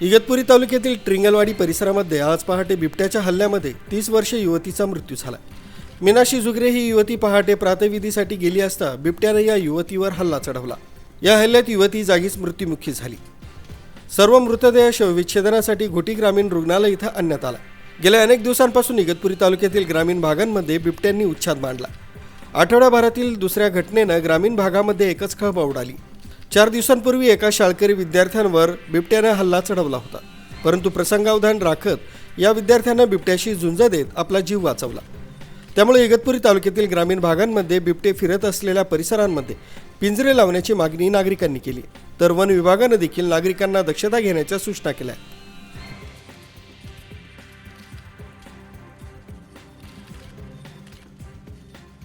इगतपुरी तालुक्यातील ट्रिंगलवाडी परिसरामध्ये आज पहाटे बिबट्याच्या हल्ल्यामध्ये तीस वर्षे युवतीचा मृत्यू झाला. मीनाशी जुगरे ही युवती पहाटे प्रातविधीसाठी गेली असता बिबट्याने या युवतीवर हल्ला चढवला. या हल्ल्यात युवती जागीच मृत्युमुखी झाली. सर्व मृतदेह शवविच्छेदनासाठी घोटी ग्रामीण रुग्णालय इथं आणण्यात आला. गेल्या अनेक दिवसांपासून इगतपुरी तालुक्यातील ग्रामीण भागांमध्ये बिबट्यांनी उच्छाद मांडला. आठवड्याभरातील दुसऱ्या घटनेनं ग्रामीण भागामध्ये एकच खळबळ उडाली. चार दिवसांपूर्वी एका शाळकरी विद्यार्थ्यांवर बिबट्यानं हल्ला चढवला होता. परंतु प्रसंगावधान राखत या विद्यार्थ्यांना बिबट्याशी झुंज देत आपला जीव वाचवला. त्यामुळे इगतपुरी तालुक्यातील ग्रामीण भागांमध्ये बिबटे फिरत असलेल्या परिसरांमध्ये पिंजरे लावण्याची मागणी नागरिकांनी केली. तर वन विभागानं देखील नागरिकांना दक्षता घेण्याच्या सूचना केल्या.